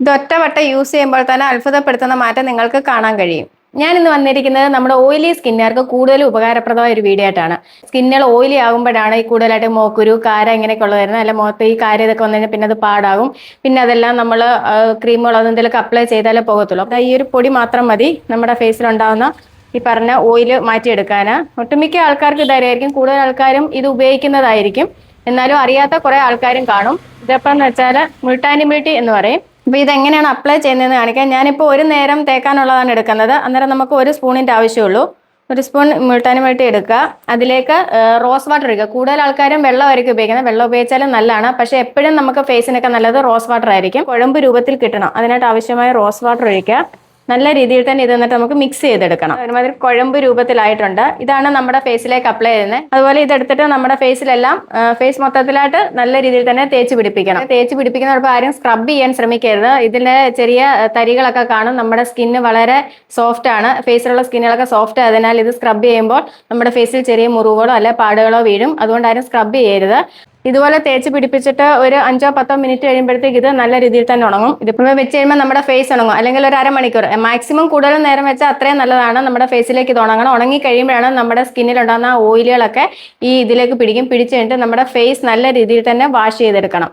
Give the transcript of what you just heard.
ഇത് ഒറ്റവട്ടം യൂസ് ചെയ്യുമ്പോൾ തന്നെ അത്ഭുതപ്പെടുത്തുന്ന മാറ്റം നിങ്ങൾക്ക് കാണാൻ കഴിയും. ഞാൻ ഇന്ന് വന്നിരിക്കുന്നത് നമ്മുടെ ഓയിലി സ്കിന്നുകാർക്ക് കൂടുതൽ ഉപകാരപ്രദമായ ഒരു വീഡിയോ ആയിട്ടാണ്. സ്കിന്നുകൾ ഓയിലി ആകുമ്പോഴാണ് ഈ കൂടുതലായിട്ട് മോക്കുരു കാര ഇങ്ങനെയൊക്കെ ഉള്ളത് വരുന്നത്. അല്ല മുഖത്ത് ഈ കാര ഇതൊക്കെ വന്നു കഴിഞ്ഞാൽ പിന്നെ അത് പാടാകും. പിന്നെ അതെല്ലാം നമ്മൾ ക്രീമുകളോ അതെന്തെങ്കിലുമൊക്കെ അപ്ലൈ ചെയ്താലേ പോകത്തുള്ളൂ. അപ്പോൾ ഈ ഒരു പൊടി മാത്രം മതി നമ്മുടെ ഫേസിലുണ്ടാകുന്ന ഈ പറഞ്ഞ ഓയിൽ മാറ്റിയെടുക്കാൻ ഒട്ടുമിക്ക ആൾക്കാർക്ക് ഇതായിരിക്കും. കൂടുതൽ ആൾക്കാരും ഇത് ഉപയോഗിക്കുന്നതായിരിക്കും. എന്നാലും അറിയാത്ത കുറേ ആൾക്കാരും കാണും. ഇതെപ്പം എന്ന് വെച്ചാൽ മുൾട്ടാനിമിലിറ്റി എന്ന് പറയും. അപ്പോൾ ഇതെങ്ങനെയാണ് അപ്ലൈ ചെയ്യുന്നതെന്ന് കാണിക്കാൻ ഞാനിപ്പോൾ ഒരു നേരം തേക്കാനുള്ളതാണ് എടുക്കുന്നത്. അന്നേരം നമുക്ക് ഒരു സ്പൂണിന്റെ ആവശ്യമുള്ളൂ. ഒരു സ്പൂൺ മുൾട്ടാനിമിലിറ്റി എടുക്കുക. അതിലേക്ക് റോസ് വാട്ടർ ഒഴിക്കുക. കൂടുതൽ ആൾക്കാരും വെള്ളമായിരിക്കും ഉപയോഗിക്കുന്നത്. വെള്ളം ഉപയോഗിച്ചാലും നല്ലതാണ്. പക്ഷേ എപ്പോഴും നമുക്ക് ഫേസിനൊക്കെ നല്ലത് റോസ് വാട്ടർ ആയിരിക്കും. കുഴമ്പ് രൂപത്തിൽ കിട്ടണം. അതിനായിട്ട് ആവശ്യമായ റോസ് വാട്ടർ ഒഴിക്കുക. നല്ല രീതിയിൽ തന്നെ ഇത് എന്നിട്ട് നമുക്ക് മിക്സ് ചെയ്തെടുക്കണം. ഒരുമാതിരി കുഴമ്പ് രൂപത്തിലായിട്ടുണ്ട്. ഇതാണ് നമ്മുടെ ഫേസിലേക്ക് അപ്ലൈ ചെയ്യുന്നത്. അതുപോലെ ഇതെടുത്തിട്ട് നമ്മുടെ ഫേസിലെല്ലാം ഫേസ് മൊത്തത്തിലായിട്ട് നല്ല രീതിയിൽ തന്നെ തേച്ച് പിടിപ്പിക്കണം. തേച്ച് പിടിപ്പിക്കുന്നതോടൊപ്പം ആരും സ്ക്രബ് ചെയ്യാൻ ശ്രമിക്കരുത്. ഇതിലെ ചെറിയ തരികളൊക്കെ കാണും. നമ്മുടെ സ്കിന്ന് വളരെ സോഫ്റ്റ് ആണ്. ഫേസിലുള്ള സ്കിന്നുകളൊക്കെ സോഫ്റ്റ് ആയതിനാൽ ഇത് സ്ക്രബ് ചെയ്യുമ്പോൾ നമ്മുടെ ഫേസിൽ ചെറിയ മുറിവുകളോ അല്ലെ പാടുകളോ വീഴും. അതുകൊണ്ട് ആരും സ്ക്രബ് ചെയ്യരുത്. ഇതുപോലെ തേച്ച് പിടിപ്പിച്ചിട്ട് ഒരു അഞ്ചോ പത്തോ മിനിറ്റ് കഴിയുമ്പോഴത്തേക്ക് ഇത് നല്ല രീതിയിൽ തന്നെ ഉണങ്ങും. ഇതിപ്പോൾ വെച്ച് കഴിയുമ്പോൾ നമ്മുടെ ഫേസ് ഉണങ്ങും. അല്ലെങ്കിൽ ഒരു അരമണിക്കൂർ. മാക്സിമം കൂടുതൽ നേരം വെച്ചാൽ അത്രയും നല്ലതാണ് നമ്മുടെ ഫേസിലേക്ക് ഇത് ഉണങ്ങണം. ഉണങ്ങി കഴിയുമ്പോഴാണ് നമ്മുടെ സ്കിന്നിൽ ഉണ്ടാകുന്ന ഓയിലുകളൊക്കെ ഈ ഇതിലേക്ക് പിടിക്കും. പിടിച്ചു കഴിഞ്ഞിട്ട് നമ്മുടെ ഫേസ് നല്ല രീതിയിൽ തന്നെ വാഷ് ചെയ്തെടുക്കണം.